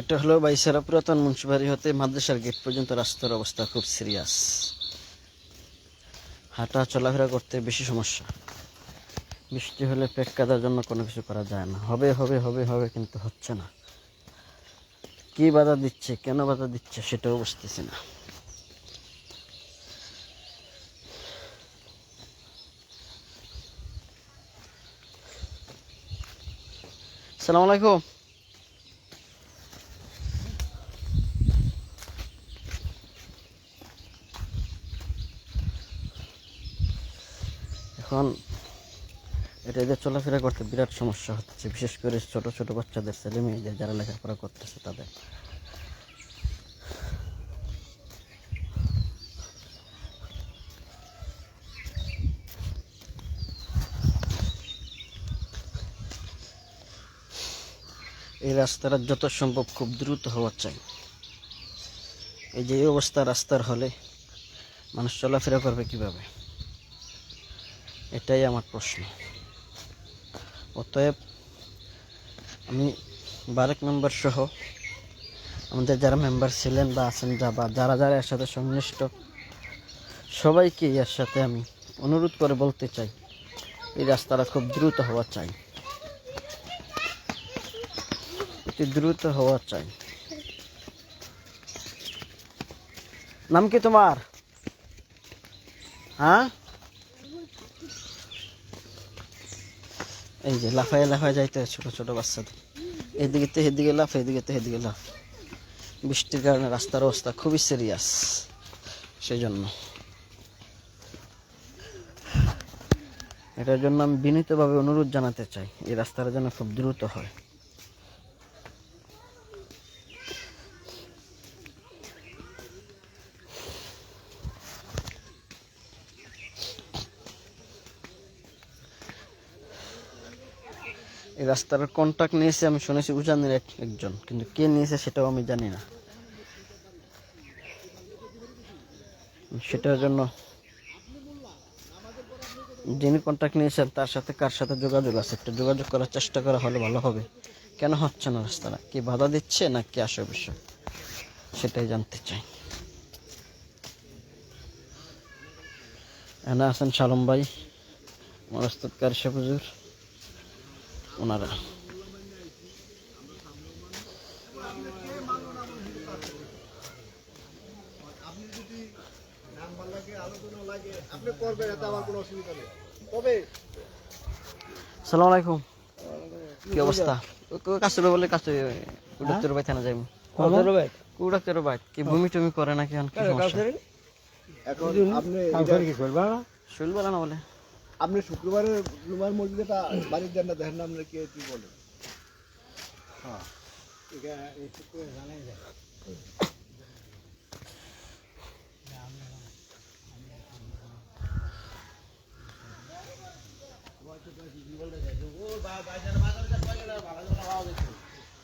এটা হলো বাইসারা পুরাতন মুন্সিবাড়ি হতে মাদ্রাসার গেট পর্যন্ত রাস্তার অবস্থা খুব সিরিয়াস হাঁটা চলাফেরা করতে বেশি সমস্যা। বৃষ্টি হলে পেট কাদার জন্য কোনো কিছু করা যায় না। হবে হবে হবে হবে কিন্তু হচ্ছে না। কি বাধা দিচ্ছে, কেন বাধা দিচ্ছে সেটাও বুঝতেছি না। সালাম আলাইকুম। এখন এটা এদের চলাফেরা করতে বিরাট সমস্যা হচ্ছে, বিশেষ করে ছোট ছোট বাচ্চাদের, ছেলে মেয়েদের যারা লেখাপড়া করতেছে তাদের। এই রাস্তাটা যত সম্ভব খুব দ্রুত হওয়া চাই। এই যে অবস্থা রাস্তার হলে মানুষ চলাফেরা করবে কীভাবে? এটাই আমার প্রশ্ন। অতএব আমি বারেক মেম্বার সহ আমাদের যারা মেম্বার ছিলেন বা আছেন যা বা যারা যারা এর সাথে সংশ্লিষ্ট, সবাইকে এর সাথে আমি অনুরোধ করে বলতে চাই, এই রাস্তাটা খুব দ্রুত হওয়া চাই। অতি দ্রুত হওয়া চাই। নাম কি তোমার? হ্যাঁ? এই যে লাফায় লাফায় যাইতে হয় ছোট ছোট বাচ্চাদের এদিকে তো এদিকে লাফ, এদিকে তো এদিকে লাফ। বৃষ্টির কারণে রাস্তার অবস্থা খুবই সিরিয়াস সেই জন্য এটার জন্য আমি বিনীতভাবে অনুরোধ জানাতে চাই, এই রাস্তাটা যেন খুব দ্রুত হয়। রাস্তার কন্ট্রাক্ট নিয়েছে, আমি শুনেছি উজানের এক একজন, কিন্তু কে নিয়েছে সেটাও আমি জানি না। সেটার জন্য যিনি কন্ট্যাক্ট নিয়েছেন, তার সাথে কার সাথে যোগাযোগ আছে? একটু যোগাযোগ করার চেষ্টা করা হলে ভালো হবে। কেন হচ্ছে না রাস্তাটা? কি বাধা দিচ্ছে না কি আসে বিষয় সেটাই জানতে চাই। এখানে আছেন শালম ভাই মনস্তৎকার হুজুর। ওনারা। সালাম আলাইকুম। কি অবস্থা? কাছে বলে ভাই থানা যাইব কু ডাক্তার ভাই কি বমি টমি করে নাকি এখন? কি সমস্যা? এখন আপনি শরীর বলে না বলে। আপনি শুক্রবারে জুমার মসজিদটা বাড়ির দেন না দেখেন না আপনার কে কি বলে হ্যাঁ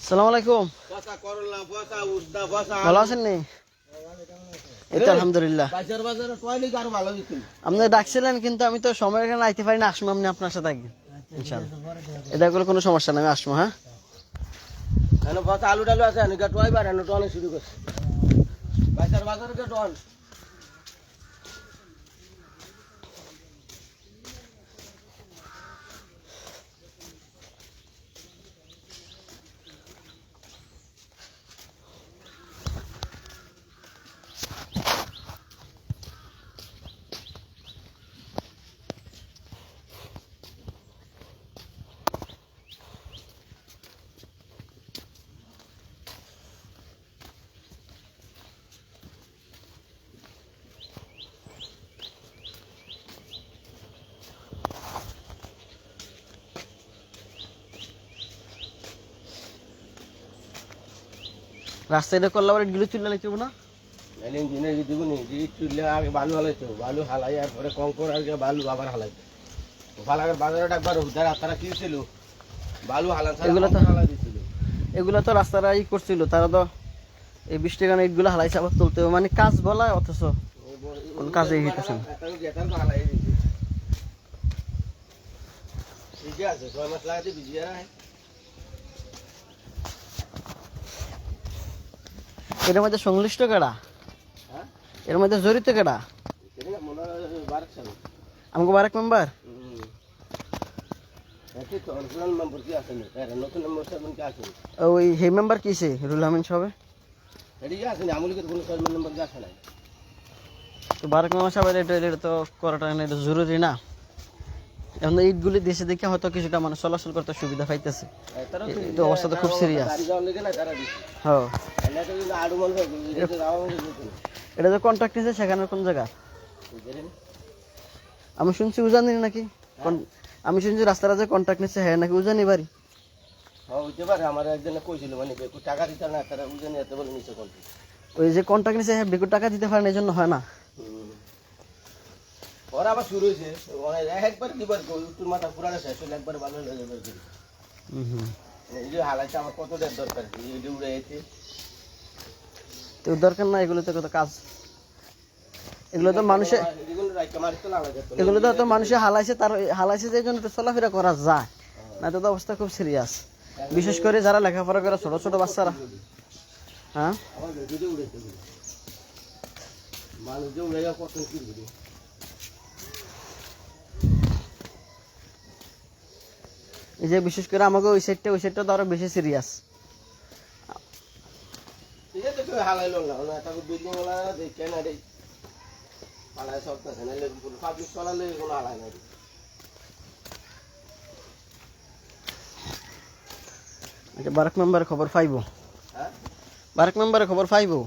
সালাম আলাইকুম পচা করলা পচা উস্তা পচা ভালো আছেন নি এই আলহামদুলিল্লাহ। আপনি ডাকছিলেন কিন্তু আমি তো সময় এখানে আইতে পারি না আসব আপনি আপনার সাথে একদিন ইনশাল্লাহ এটা করলে কোনো সমস্যা না আমি আসব হ্যাঁ? আলু টালু আছে শুরু করছে। বাজার বাজারে রাস্তায় করলে আবার তুলে লাগতে হবে না? ইঞ্জিনের নি যে আগে বালু হালাইতো বালু হালাই আর পরে কঙ্কর আর বালু আবার হালাইতো। ফালাগের বাজারে ডাকবার আপনারা কি ছিল। বালু হালান এগুলো তো- হালাই দিছিল। এগুলো তো রাস্তাটা ই করছিল তারা তো এই বৃষ্টির কারণে ইটগুলো হালাইছে আবার তুলতে হবে। মানে কাজ বলা অথচ কোন হইতেছে না। হালাই ঠিক আছে ছয় মাস লাগাতে ভিজিয়ে রাখে। এর মধ্যে সংশ্লিষ্ট কেডা এর মধ্যে জড়িত কেডা আমাকে বারেক মেম্বার ওই হে মেম্বার রুল তো মেম্বার এটা তো করাটা জরুরি না। এখন ইটগুলি দেশে দেখে হয়তো কিছুটা মানুষ চলাচল করতে সুবিধা পাইতেছে। এ- তো অবস্থা তো খুব না দিচ্ছে হ্যাঁ। এটা না যে কন্ট্রাক্ট নিয়েছে সেখানে কোন জায়গা? আমি শুনছি উজানি নাকি? আমি শুনছি রাস্তাটা যে কন্ট্রাক্ট নিচ্ছে হ্যাঁ নাকি উজানি বাড়ি? হ্যাঁ হইতে পারে আমার একজনে কইছিল মানে টাকা দিতে না তারা উজনে এত বলে নিচে ওই যে কন্ট্রাক্ট নিচ্ছে হ্যাঁ বেকুর টাকা দিতে পারেন এই জন্য হয় না। ওরা আবার শুরু হয়েছে। একবার দুবার মাথা পুরানো শেষ হলে একবার ভালো হয়ে যাবে হুম হুম এই যে হালাইতে আমার কত দেড় দরকার এই উড়ে যেতে তো দরকার না এগুলো কত কাজ। এগুলো তো মানুষে এগুলো তো হালাইছে তার হালাইছে যে জন্য চলাফেরা করা যায়। না তো অবস্থা খুব সিরিয়াস বিশেষ করে যারা লেখাপড়া করে ছোট ছোট বাচ্চারা। হ্যাঁ? মানুষ যে উড়ে যাওয়া কত কি ভিডিও এই যে বিশেষ করে আমাকে ওই সাইডটা ওই সাইডটা তো আরও বেশি সিরিয়াস সব আচ্ছা বারাক খবর পাইবো? বারাক খবর পাইবো?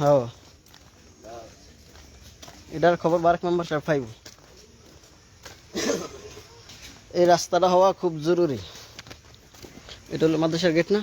হ্যাঁ। এটার খবর বারাক মেম্বার সাহেব পাইব। এই রাস্তাটা হওয়া খুব জরুরি। এটা হলো মাদ্রাসার গেট না?